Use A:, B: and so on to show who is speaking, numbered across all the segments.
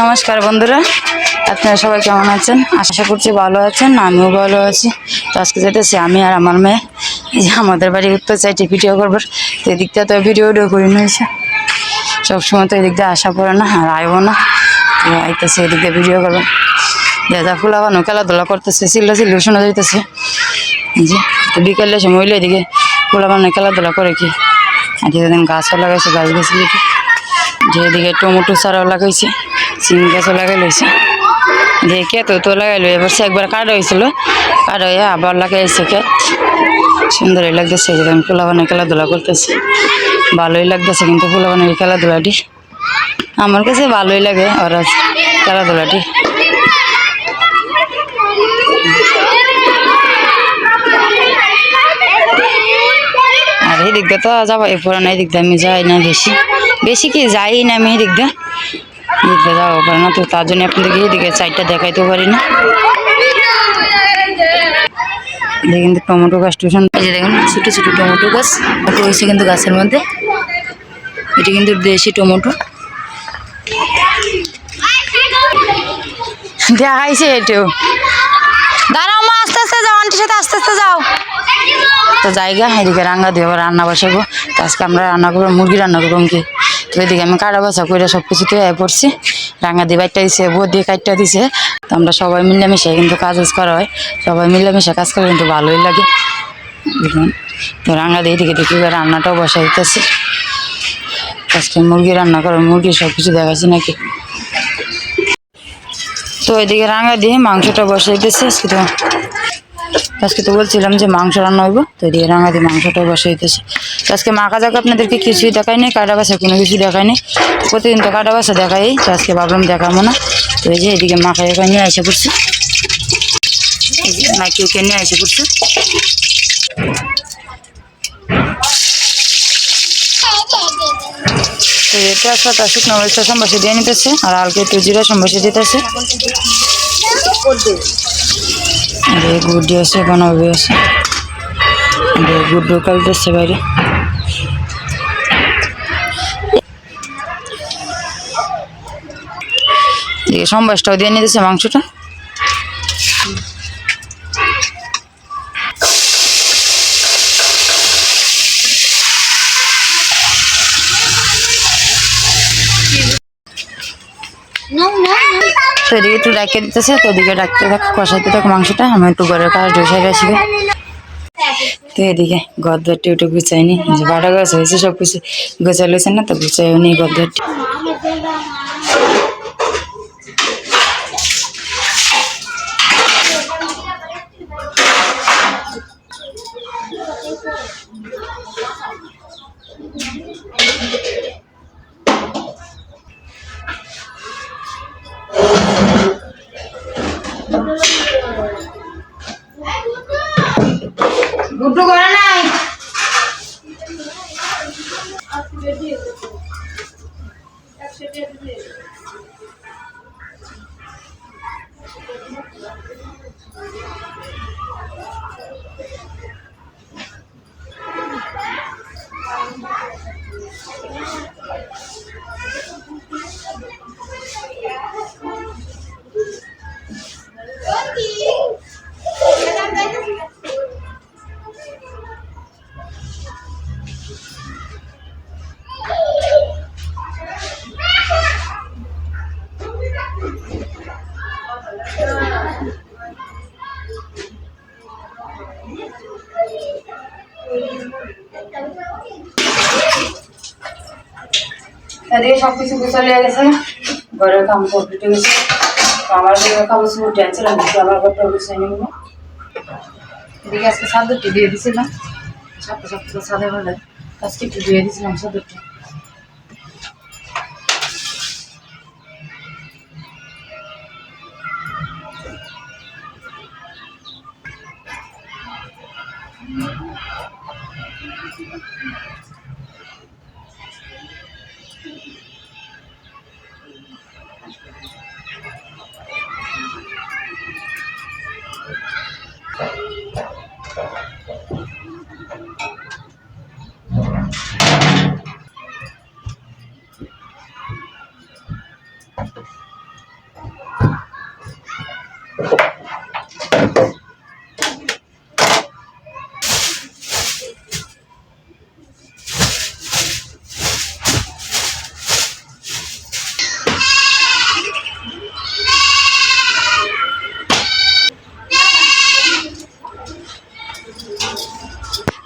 A: নমস্কার বন্ধুরা, আপনারা সবাই কেমন আছেন? আশা করছি ভালো আছেন, আমিও ভালো আছি। তো আজকে যেতেছি আমি আর আমার মেয়ে। যে আমাদের বাড়ি উত্তর সাইডে ভিডিও করবার তো এদিকটা তো ভিডিও ভিডিও করি নিয়েছে সবসময় তো এদিক দিয়ে আসা পড়ে না, আর আইবো না। তো এদিক দিয়ে ভিডিও করব। দাদা ফুলা বানো খেলাধুলা করতেছে চিল্লা চিল্লি শোনা যাইতেছে। যে, তো বিকালের সময় হইলে এদিকে ফুলা বানো খেলাধুলা করে কি? আর যেদিন গাছও লাগাইছে, গাছ গেছিল যে এদিকে টমেটো চারাও লাগাইছে। সিম গাছও লাগাই লইছে। যে কেত তো লাগাইলো এবার সে একবার কাটা হয়েছিল। কাটা হয়ে আবার লাগাইছে ক্ষেত সুন্দরই লাগতেছে যে আমি ফুলাবানে খেলাধুলা করতেছি। ভালোই লাগতেছে কিন্তু ফুলাবানের খেলাধুলাটি। আমার কাছে ভালোই লাগে ওরা খেলাধুলাটি। আর এই দিক দিয়ে তো যাব এই পুরানো এই দিক দিয়ে আমি যাই না বেশি। বেশি কি যাই না আমি এই দিক দিয়ে? এদিক দিয়ে যাব পারে না তো, তার জন্য আপনাদেরকে এইদিকে সাইডটা দেখাইতে পারি না। কিন্তু টমেটো গাছ টিউশন এই দেখুন, ছোটো ছোটো টমেটো গাছ হয়েছে কিন্তু গাছের মধ্যে। এটি কিন্তু দেশি টমেটো। দেখাইছে এটাও। দাঁড়াও মা, আস্তে আস্তে যাও, আন্টির সাথে আস্তে আস্তে যাও। তো জায়গা এদিকে রান্না দিয়ে রান্না বসাবো। তো আজকে আমরা রান্না করব, মুরগি রান্না করব কি এদিকে আমি কাটা বাছা করে সব কিছু তৈরি পড়ছি রাঙা দিয়ে বাইরটা দিছে বউ দিয়ে কাটটা দিছে। তো আমরা সবাই মিলেমিশে কিন্তু কাজ করা হয়। সবাই মিলেমিশে কাজ করে কিন্তু ভালোই লাগে। দেখুন, তো রাঙা দিয়ে এদিকে দেখি রান্নাটাও বসাই দিতেছি। আজকে মুরগি রান্না করো মুরগি সব কিছু দেখাচ্ছি নাকি? তো এদিকে রাঙা দিয়ে মাংসটা বসাই দিতেছি। আজকে তো আজকে তো বলছিলাম যে মাংস রান্না হইব, তো এদিকে রাঙা দিয়ে মাংসটাও বসাই দিতেছি। তো আজকে মাখা যাক আপনাদেরকে কিছুই দেখাই নেই, কাটা বাসা কোনো কিছু দেখাই নেই। প্রতিদিন তো কাটা বাসা দেখাই, তো আজকে ভাবলাম দেখাবো না। তো এই যে এদিকে মাখা জায়গা নিয়ে এসে পড়ছে। মাইকে নিয়ে এসে পড়ছে। তো এটা শুকনো মরিচটা দিয়ে নিতেছে, আর আলকে একটু জিরা সম্বাসে দিতেছে। এই গুড্ডি আছে বানাবে আছে আর এই গুড্ডু কালতেছে বাইরে সম্বাসটাও দিয়ে নিতেছে মাংসটা। এদিকে একটু রাখিয়ে দিতেছে, তো ওদিকে রাখতে থাক কষাইতে থাক মাংসটা, আমি একটু ঘরের কাজ ঢুসাই রাখি তো এদিকে গদ্দারটি ওটা গুছাইনি যে বাটা গাছ হয়েছে সব কিছু গোছাই না, তো গুছাই নি গদ্দারটি। আর এদিকে গুছালে গেছে। কাম কমপ্লিট আমার ঘরের কাম টেনশন আমি আমার ঘরটা গুছিয়ে নিব। এদিকে দিয়ে সপ্তাহ সপ্তাহ সাদা হলে। আজকে একটু দিয়ে দিছিলাম সাদরটি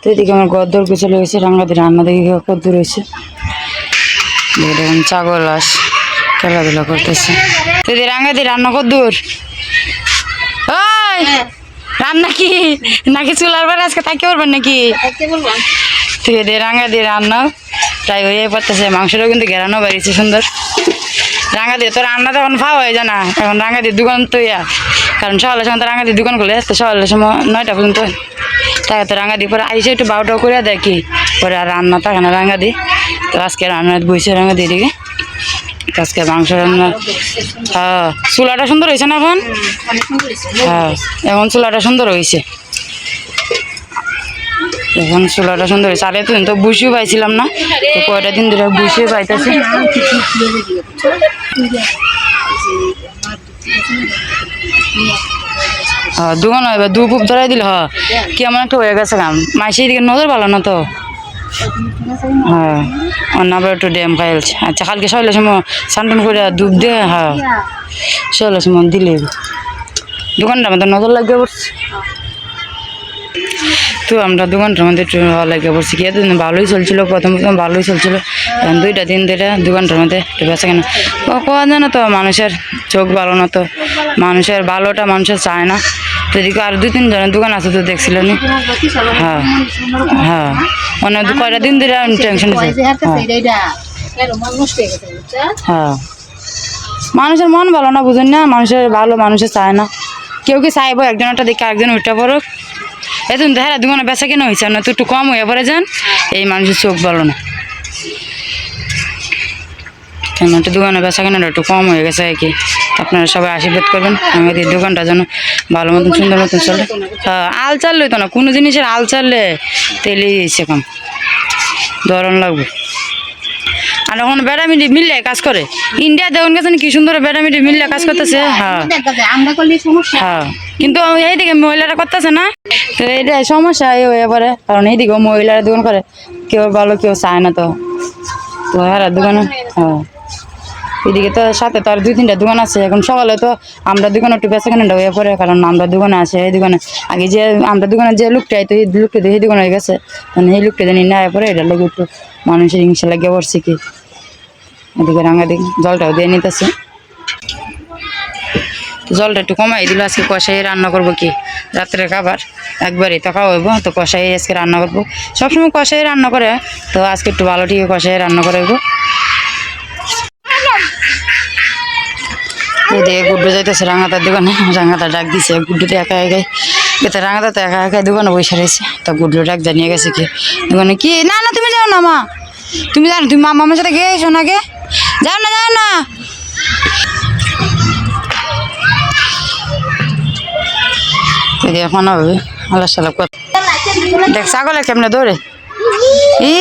A: তো এদিকে আমার গদ্দর চলে গেছে রাঙ্গাদি রান্না দেখি কত রয়েছে দেখুন ছাগল আস খেলাধুলা করতেছে। তো এদিকে রাঙ্গাদি রান্না কত দূর? ওই রান্না কি? নাকি চুলার পরে আজকে তাকে পারবেন নাকি? আছে রাঙা দিয়ে রান্না তাই হয়ে পড়তেছে মাংসটাও কিন্তু ঘেরানো বেরিয়েছে সুন্দর। রাঙা দিয়ে তো রান্না তখন খাওয়া হয়ে যায় না এখন রাঙা দিয়ে দোকান তো ইয়া। কারণ সকালের সময় তো রাঙা দিয়ে দোকান খুলে তো সকালের সময় নয়টা পর্যন্ত তাই তো রাঙা দিয়ে পরে আইসে একটু বারোটাও করে কি পরে আর রান্না থাকে না রাঙা দিই তো আজকে রান্না বইছে রাঙা দিয়ে দিকে আজকে মাংস রান্না হ্যাঁ চুলাটা সুন্দর হয়েছে না এখন? হ্যাঁ এখন চুলাটা সুন্দর হয়েছে এখন চুলাটা সুন্দর হয়েছে আর এতদিন তো বুসিও পাইছিলাম না। তো কয়টা দিন ধরে বুসিও পাইতেছে। হ্যাঁ দোকান এবার দু পুপ ধরাই দিল হ্যাঁ। কেমন একটা হয়ে গেছে কাম মাসি দিকে নজর ভালো না তো? হ্যাঁ অন্য আবার একটু ড্যাম খাইলছে আচ্ছা কালকে সকালের সময় সান্টন করে দুধ দিয়ে হ্যাঁ। সকালের সময় দিলে। দোকানটা আমাদের নজর লাগিয়ে পড়ছে। তো আমরা দোকানটার মধ্যে ভালো লাগে পড়ছি। কি এতদিন ভালোই চলছিল, প্রথম প্রথম ভালোই চলছিল। এখন দুইটা দিন ধরে দোকানটার মধ্যে একটু বেঁচে কেন। কোয়া জানো তো, মানুষের চোখ ভালো না তো? মানুষের ভালোটা মানুষের চায় না। তো এদিকে আর দুই, তিন জনের দোকান আছে তো দেখছিল হ্যাঁ হ্যাঁ। মানে কয়টা দিন ধরে টেনশন হ্যাঁ। হ্যাঁ। মানুষের মন ভালো না, বুঝেন না? মানুষের ভালো মানুষের চায় না। কেউ কি চাইব? একজনটা দেখে একজন উঠে পড়ুক। এতদিন তো হ্যাঁ দোকানে বেচা কেন হয়েছে। না তো একটু কম হয়ে পড়ে যান, এই মানুষের চোখ ভালো না। কেন একটু দোকানে বেচা কেন একটু কম হয়ে গেছে আর আপনারা সবাই আশীর্বাদ করবেন। আমাদের দোকানটা যেন ভালো মতন সুন্দর মতন চলে। হ্যাঁ আল চাললে তো না কোনো জিনিসের আল চাললে এসে কম। ধরন লাগবে। আর এখন বেড়ামিটি মিললে কাজ করে। ইন্ডিয়া দেখুন গেছেন কি সুন্দর বেড়ামিটি মিললে কাজ করতেছে হ্যাঁ। হ্যাঁ কিন্তু এইদিকে মহিলারা করতেছে না। তো এটা সমস্যা এই হয়ে পড়ে। কারণ এইদিকে মহিলারা দোকান করে কেউ ভালো কেউ চায় না তো। তো হ্যাঁ দোকানে হ্যাঁ। এদিকে তো সাথে তো আর দুই তিনটা দোকান আছে। এখন সকালে তো আমরা দোকানে একটু বেচা কেনাটা হয়ে পড়ে, কারণ আমরা দোকানে আছে এই দোকানে। আগে যে আমরা দোকানে যে লোকটা তো এই লোকটা তো এই দোকানে হয়ে গেছে। মানে এই লোকটা জানি না পড়ে এটা লোক একটু মানুষের হিংসা লাগিয়ে পড়ছে কি? এদিকে রাঙা দিক জলটাও দিয়ে নিতেছে। জলটা একটু কমাই দিল, আজকে কষাই রান্না করব কি? রাত্রের খাবার, একবারই তো খাওয়া হইব, তো কষাই আজকে রান্না করব। সবসময় কষাই রান্না করে, তো আজকে একটু ভালো ঠিক কষাই রান্না করাইবো এদিকে গুড্ডু যাইতেছে রাঙাতার দোকানে, রাঙাতা ডাক দিছে, গুড্ডুতে একা একাই, এতে রাঙাতা তো একা একাই দোকানে বসে রয়েছে। তো গুড্ডু ডাক জানিয়ে গেছে কি, দোকানে কি, না না, তুমি যাও না, মা। তুমি জানো তুমি মা মামার সাথে এসো না গে যাও না যাও না। এখন হবে আল্লাহ সালাম কর দেখ ছাগলে কেমনে দৌড়ে? ই।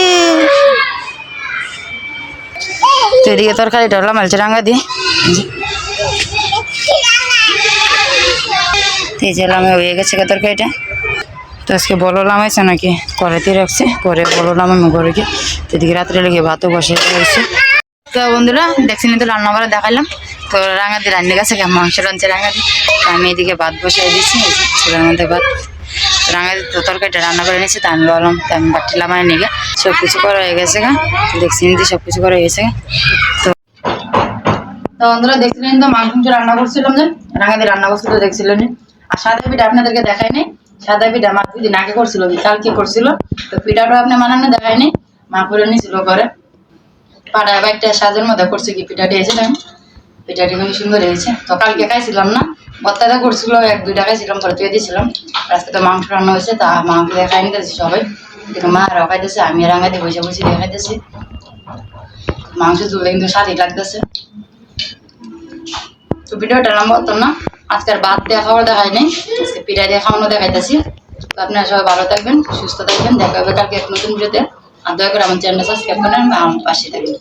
A: এদিকে তরকারিটা হলাম মালছে রাঙা দিয়ে। এই যে লামে হয়ে গেছে তরকারিটা। তো আজকে বলো লামাইছে নাকি? কড়াইতে রাখছে, পরে বলো লামাই ঘরে গিয়ে এদিকে রাত্রে লেগে ভাতও বসে রয়েছে। তো বন্ধুরা, দেখছিনি তো রান্না করে দেখালাম। তো রাঙা দিয়ে রান্না গেছে মাংস রাঁধছে রাঙা দিয়ে আমি এদিকে ভাত বসিয়ে দিচ্ছি যে মধ্যে ভাত। রাঙা দিয়ে তো তরকারিটা রান্না করে নিয়েছি, তা আমি বললাম তো আমি বাটি লামাই নিয়ে সব কিছু করা হয়ে গেছে গা। দেখছি নিতে সব কিছু করা হয়ে গেছে তো তো বন্ধুরা, দেখছিলেন তো মাংস রান্না করছিলাম যে রাঙা দিয়ে রান্না করছিল দেখছিলেন সাদা পিঠা আপনাদেরকে দেখাই নাই। সাদা পিঠা মা দুদিন আগে করছিল, কালকে করছিল। তো পিঠাটা আপনি মানানো দেখায়নি মা করে নিয়েছিল ঘরে। পাড়া বাইকটা সাজের মধ্যে করছে কি পিঠাটি না পিঠাটি খুবই সুন্দর হয়েছে। তো কালকে খাইছিলাম না বত্তাদা করছিল, এক, দুইটা খাইছিলাম পরে তুই দিয়েছিলাম আজকে তো মাংস রান্না হয়েছে, তা মাকে দেখাই নিতেছি সবাই। কিন্তু মা আরও খাইতেছে, আমি রাঙাতে বসে বসে দেখাইতেছি মাংস তুললে কিন্তু স্বাদই লাগতেছে। তো ভিডিওটা লম্বা হতো না। আজকের বাদ দিয়ে খাওয়া দেখায় নাই। আজকে পিঠা দিয়ে খাওয়ানো দেখাইতেছি। তো আপনারা সবাই ভালো থাকবেন, সুস্থ থাকবেন। দেখা হবে কালকে এক নতুন ভিডিওতে। আর দয়া করে আমার চ্যানেল সাবস্ক্রাইব করেন আমার পাশে থাকবেন।